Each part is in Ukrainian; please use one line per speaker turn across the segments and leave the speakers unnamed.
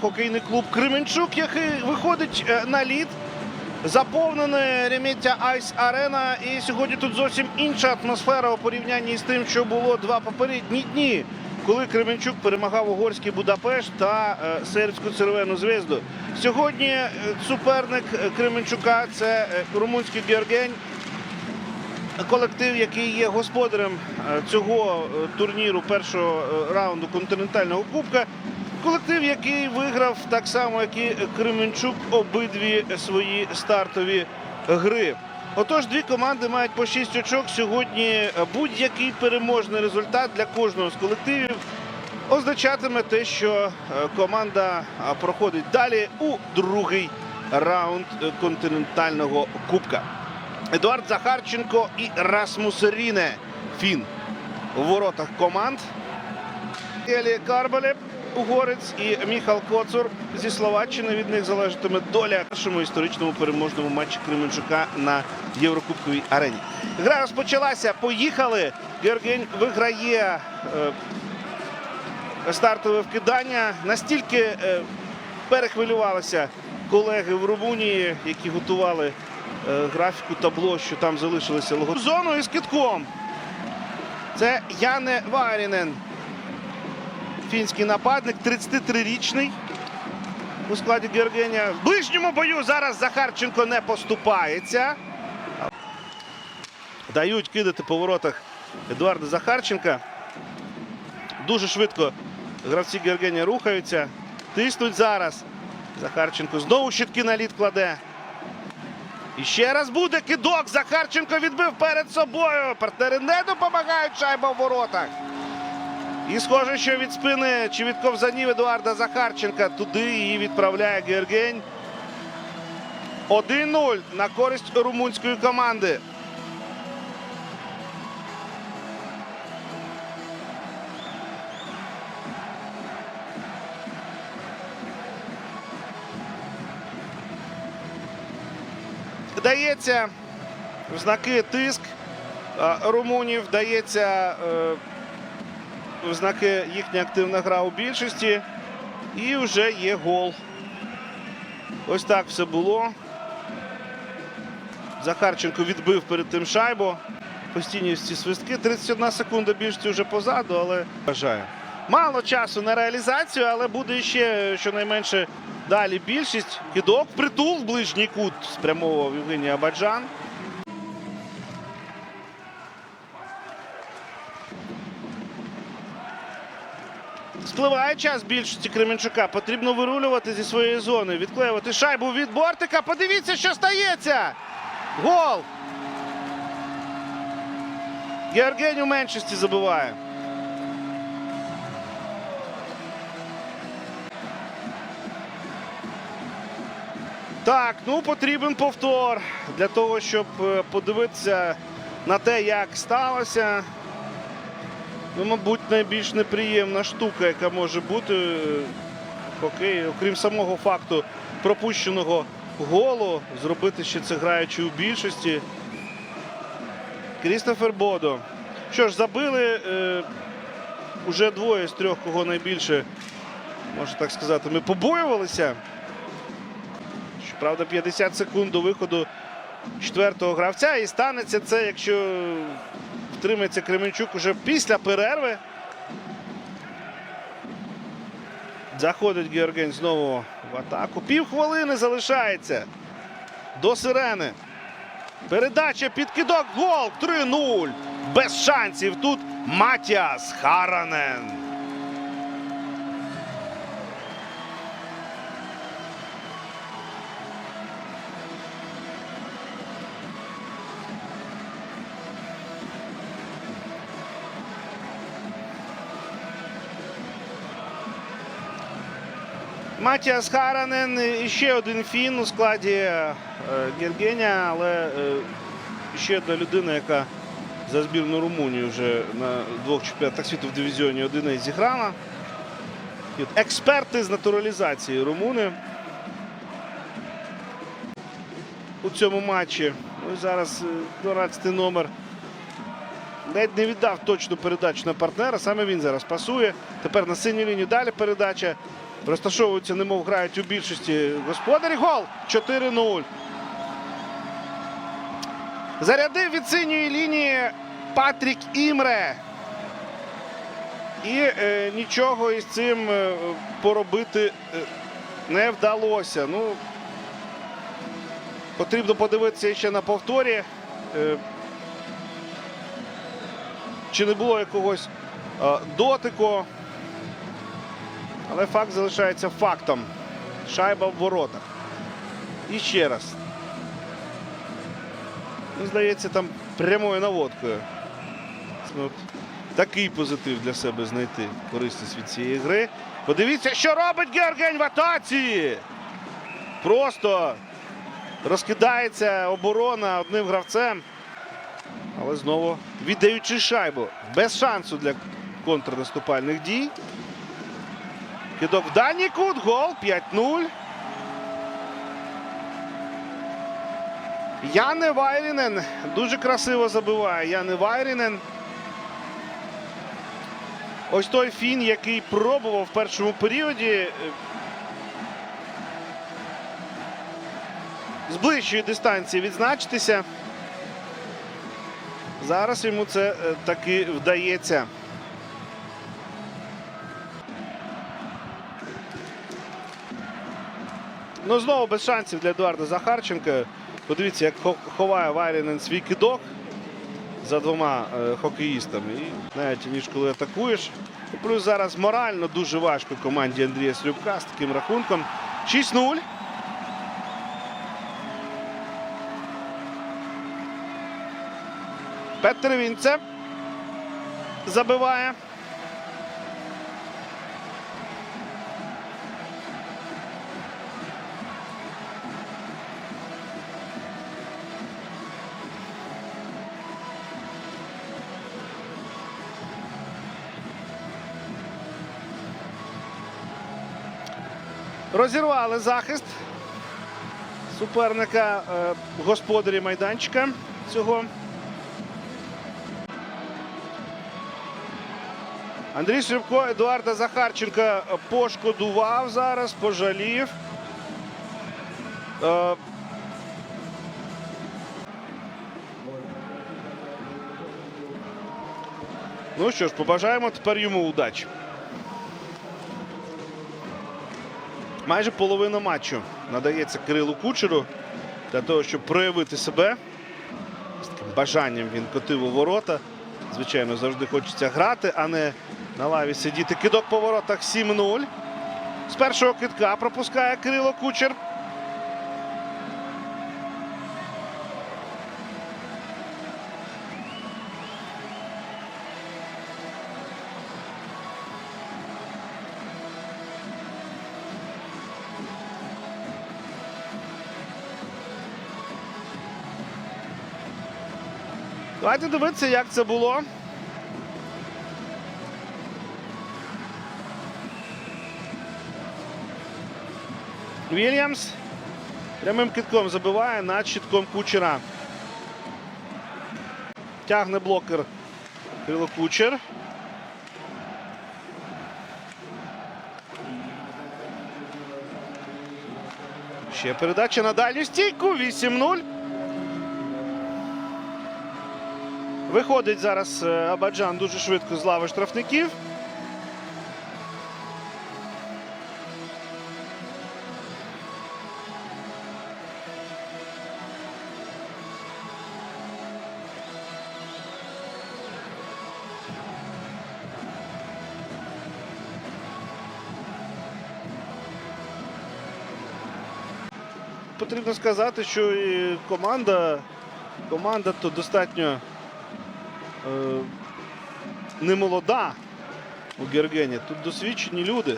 Хокейний клуб Кременчук, який виходить е, на лід. Заповнене Реміття Айс Арена. І сьогодні тут зовсім інша атмосфера у порівнянні з тим, що було два попередні дні, коли Кременчук перемагав угорський Будапешт та е, сербську червону звезду. Сьогодні е, суперник Кременчука це румунський Георгень. Колектив, який є господарем цього турніру першого раунду континентального кубка. Колектив, який виграв так само, як і Кременчук, обидві свої стартові гри. Отож, дві команди мають по 6 очок. Сьогодні будь-який переможний результат для кожного з колективів означатиме те, що е, команда проходить далі у другий раунд континентального кубка. Едуард Захарченко і Расмус Ріне. Фін у воротах команд. Елі Карбалєв, угорець і Міхал Коцур зі Словаччини. Від них залежатиме доля першому історичному переможному матчі Кременчука на Єврокубковій арені. Гра розпочалася. Поїхали. Георгень виграє е, стартове вкидання. Настільки е, перехвилювалися колеги в Румунії, які готували е, графіку табло, що там залишилися лого. Зону із китком. Це Яне Варінен. Фінський нападник, 33-річний у складі Георгеня. В ближньому бою зараз Захарченко не поступається. Дають кидати по воротах Едуарда Захарченка. Дуже швидко гравці Георгенія рухаються. Тиснуть зараз. Захарченко знову щитки на лід кладе. І ще раз буде кидок. Захарченко відбив перед собою. Партнери не допомагають шайба в воротах. І схоже, що від спини чи від ковзанів Едуарда Захарченка туди її відправляє Георгень. 1-0 на користь румунської команди. Дається в знаки тиск румунів, дається е, в знаки їхня активна гра у більшості. І вже є гол. Ось так все було. Захарченко відбив перед тим шайбу. Постійні ці свистки. 31 секунда більшості вже позаду, але бажаю. Мало часу на реалізацію, але буде ще щонайменше далі більшість. Кидок, притул в ближній кут спрямовував Євгеній Абаджан. Спливає час більшості Кременчука. Потрібно вирулювати зі своєї зони, відклеювати шайбу від бортика. Подивіться, що стається. Гол. Георгень у меншості забиває. Так, ну потрібен повтор для того, щоб е, подивитися на те, як сталося. Ну, мабуть, найбільш неприємна штука, яка може бути е, в хокеї, окрім самого факту пропущеного голу, зробити ще це граючи у більшості. Крістофер Бодо. Що ж, забили е, уже двоє з трьох, кого найбільше, можна так сказати, ми побоювалися. Щоправда, 50 секунд до виходу четвертого гравця. І станеться це, якщо втримається Кременчук уже після перерви. Заходить Георгень знову в атаку. Півхвилини залишається до сирени. Передача під кидок. Гол 3-0. Без шансів тут Матіас Харанен. Матіас Харанен ще один фін у складі е, Гергеня, але е, ще одна людина, яка за збірну Румунію вже на двох чемпіонатах світу в дивізіоні 1 зіграла. Експерти з натуралізації румуни у цьому матчі. Ну зараз е, 12 номер. Ледь не віддав точну передачу на партнера. Саме він зараз пасує. Тепер на синю лінію далі передача. Розташовуються, немов грають у більшості господарі. Гол 4-0. Зарядив від синьої лінії Патрік Імре. І е, нічого із цим е, поробити е, не вдалося. Ну, потрібно подивитися ще на повторі. Е, чи не було якогось е, дотику. Але факт залишається фактом. Шайба в воротах. І ще раз. Ну, здається, там прямою наводкою. Такий позитив для себе знайти корисність від цієї гри. Подивіться, що робить Георгень в атаці. Просто розкидається оборона одним гравцем. Але знову віддаючи шайбу. Без шансу для контрнаступальних дій. Кидок в дальній кут. Гол 5-0. Яне Вайрінен дуже красиво забиває. Яне Вайрінен. Ось той фін, який пробував в першому періоді. е, З ближчої дистанції відзначитися. Зараз йому це е, таки вдається. Ну, знову без шансів для Едуарда Захарченка. Подивіться, як ховає Вайрінен свій кидок за двома е, хокеїстами. І навіть ніж коли атакуєш. Плюс зараз морально дуже важко команді Андрія Слюбка з таким рахунком. 6-0. Петер Вінце забиває. Розірвали захист суперника е, господарі майданчика цього. Андрій Шевко Едуарда Захарченка пошкодував зараз, пожалів. Е, Ну що ж, побажаємо тепер йому удачі. Майже половина матчу надається Кирилу Кучеру для того, щоб проявити себе. З таким бажанням він котив у ворота. Звичайно, завжди хочеться грати, а не на лаві сидіти. Кидок по воротах 7-0. З першого кидка пропускає Кирило Кучер. Давайте дивитися, як це було. Вільямс прямим китком забиває над щитком кучера. Тягне блокер Кирило Кучер. Ще передача на дальню стійку. 8-0. Виходить зараз е, Абаджан дуже швидко з лави штрафників. Потрібно сказати, що і команда, команда то достатньо е, не молода у Гергені. Тут досвідчені люди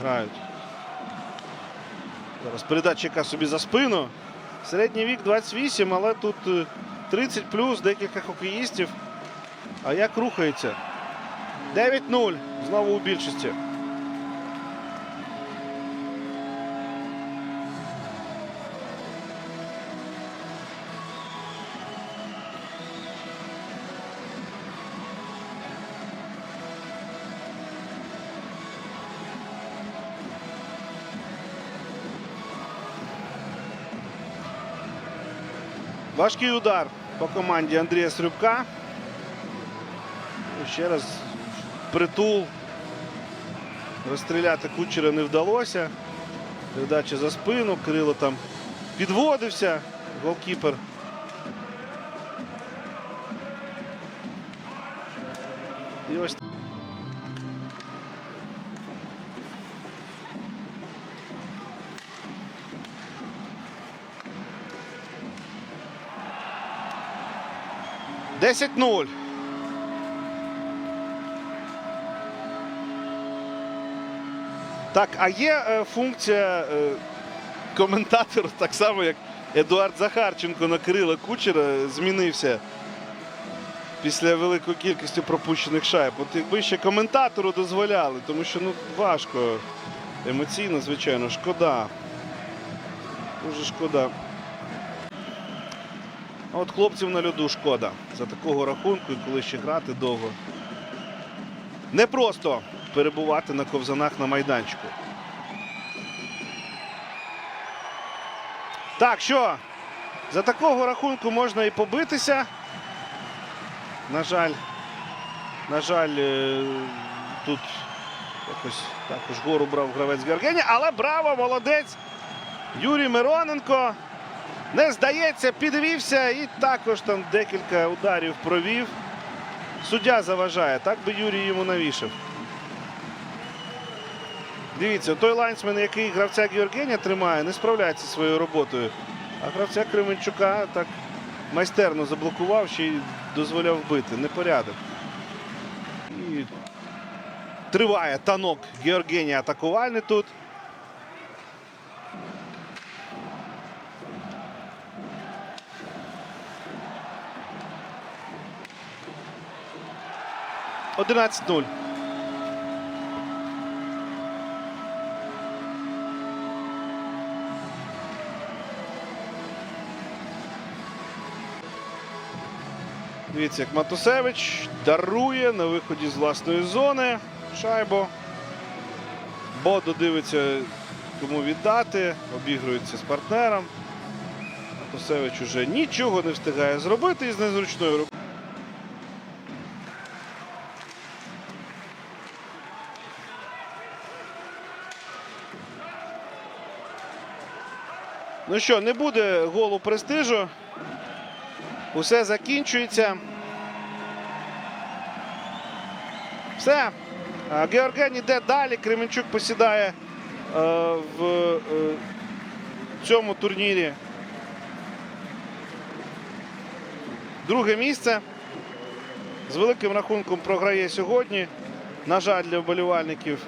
грають. Зараз передача яка собі за спину. Середній вік 28, але тут е, 30 плюс, декілька хокеїстів. А як рухається? 9-0. Знову у більшості. Важкий удар по команді Андрія Срюбка. Ще раз притул. Розстріляти кучера не вдалося. Передача за спину. Кирило там підводився. Голкіпер. І ось Десять нуль. Так, а є е, функція е, коментатора, так само як Едуард Захарченко на Кирила Кучера змінився після великої кількості пропущених шайб. От якби ще коментатору дозволяли, тому що ну важко емоційно, звичайно, шкода. Дуже шкода. От хлопців на льоду шкода. За такого рахунку, і коли ще грати довго. Не просто перебувати на ковзанах на майданчику. Так, що? За такого рахунку можна і побитися. На жаль, на жаль, е, тут якось також гору брав гравець Георгені, але браво, молодець! Юрій Мироненко не здається, підвівся і також там декілька ударів провів. Суддя заважає, так би Юрій йому навішав. Дивіться, той лайнсмен, який гравця Георгеня тримає, не справляється зі своєю роботою. А гравця Кременчука так майстерно заблокував, ще й дозволяв бити. Непорядок. І триває танок Георгенія атакувальний тут. Одинадцять нуль. Дивіться, як Матусевич дарує на виході з власної зони шайбу. Бодо дивиться, кому віддати, обігрується з партнером. Матусевич уже нічого не встигає зробити із незручною рукою. Ну що, не буде голу престижу. Усе закінчується. Все. Георген йде далі. Кременчук посідає е, в е, цьому турнірі. Друге місце. З великим рахунком програє сьогодні. На жаль, для вболівальників